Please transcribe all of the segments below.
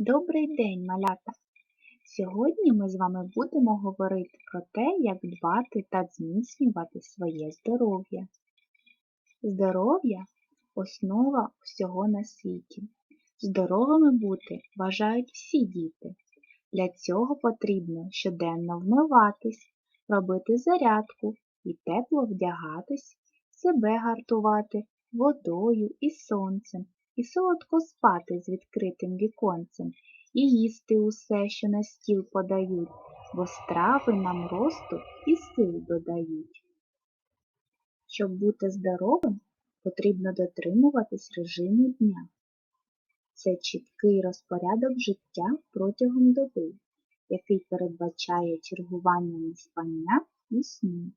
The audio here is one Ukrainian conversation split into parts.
Добрий день, малята! Сьогодні ми з вами будемо говорити про те, як дбати та зміцнювати своє здоров'я. Здоров'я основа всього на світі. Здоровими бути бажають всі діти. Для цього потрібно щоденно вмиватись, робити зарядку і тепло вдягатись, себе гартувати водою і сонцем, і солодко спати з відкритим віконцем, і їсти усе, що на стіл подають, бо страви нам росту і сил додають. Щоб бути здоровим, потрібно дотримуватись режиму дня. Це чіткий розпорядок життя протягом доби, який передбачає чергування неспання і сну,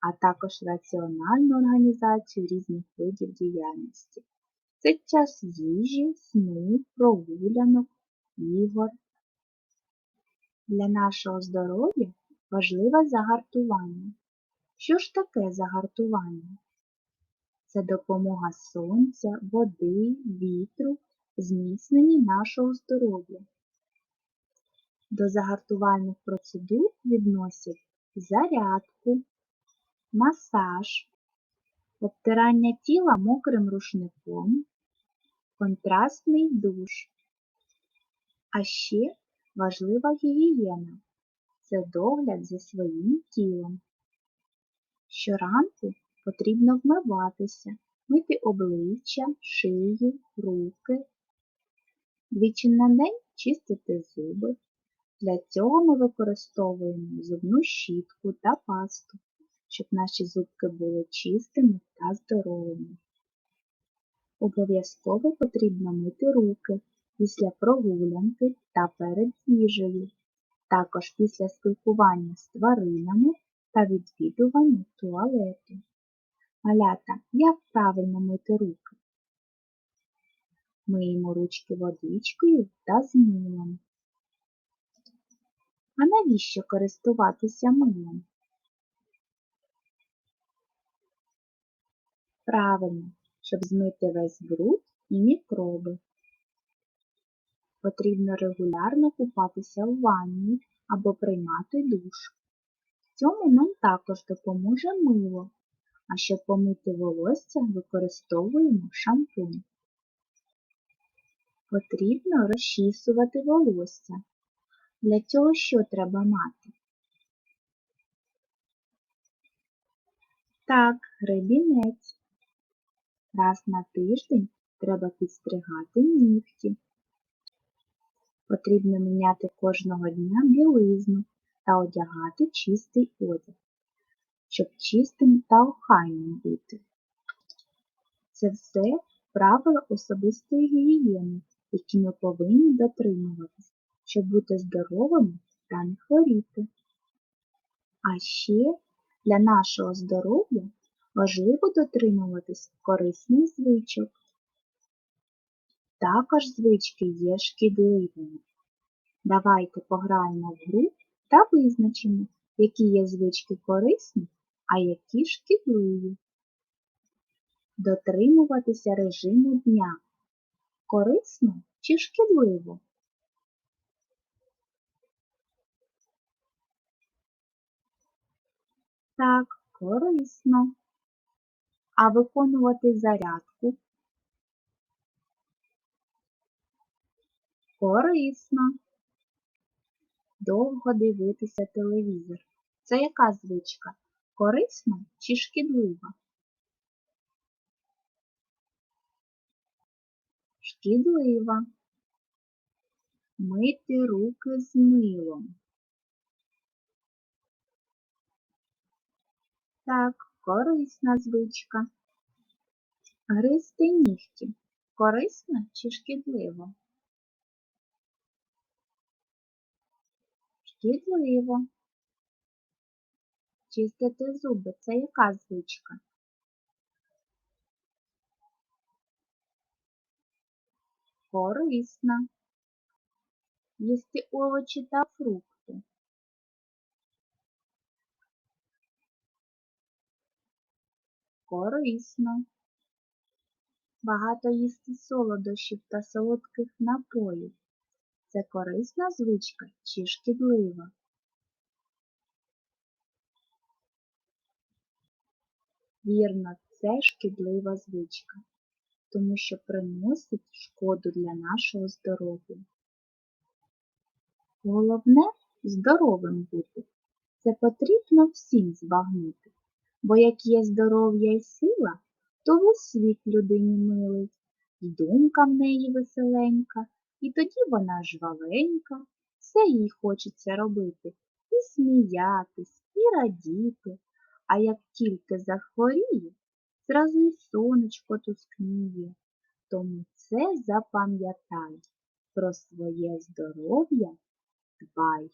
а також раціональну організацію різних видів діяльності. Це час їжі, сну, прогулянок, ігор. Для нашого здоров'я важливе загартування. Що ж таке загартування? Це допомога сонця, води, вітру зміцненні нашого здоров'я. До загартувальних процедур відносять зарядку, масаж, обтирання тіла мокрим рушником, контрастний душ. А ще важлива гігієна це догляд за своїм тілом. Щоранку потрібно вмиватися, мити обличчя, шию, руки. Двічі на день чистити зуби. Для цього ми використовуємо зубну щітку та пасту, щоб наші зубки були чистими та здоровими. Обов'язково потрібно мити руки після прогулянки та перед їжею, також після спілкування з тваринами та відвідування туалету. Малята, як правильно мити руки? Миємо ручки водичкою та з милом. А навіщо користуватися милом? Правильно, щоб змити весь бруд і мікроби. Потрібно регулярно купатися в ванні або приймати душ. В цьому нам також допоможе мило, а щоб помити волосся, використовуємо шампунь. Потрібно розчісувати волосся. Для цього що треба мати? Так, гребінець. Раз на тиждень треба підстригати нігті. Потрібно міняти кожного дня білизну та одягати чистий одяг, щоб чистим та охайним бути. Це все правила особистої гігієни, які ми повинні дотримуватися, щоб бути здоровими та не хворіти. А ще для нашого здоров'я важливо дотримуватись корисних звичок. Також звички є шкідливими. Давайте пограємо в гру та визначимо, які є звички корисні, а які шкідливі. Дотримуватися режиму дня. Корисно чи шкідливо? Так, корисно. А виконувати зарядку Корисно. Довго дивитися телевізор. Це яка звичка? Корисна чи шкідлива? Шкідлива. Мити руки з милом. Так, корисна звичка. Гризти нігті. Корисно чи шкідливо? Шкідливо. Чистити зуби це яка звичка? Корисна. Їсти овочі та фрукти. Корисно. Багато їсти солодощів та солодких напоїв. Це корисна звичка чи шкідлива? Вірно, це шкідлива звичка, тому що приносить шкоду для нашого здоров'я. Головне здоровим бути. Це потрібно всім збагнути, бо як є здоров'я і сила, то весь світ людині милий, і думка в неї веселенька, і тоді вона жвавенька, все їй хочеться робити, і сміятись, і радіти. А як тільки захворіє, зразу й сонечко тускніє. Тому це запам'ятай, про своє здоров'я дбай.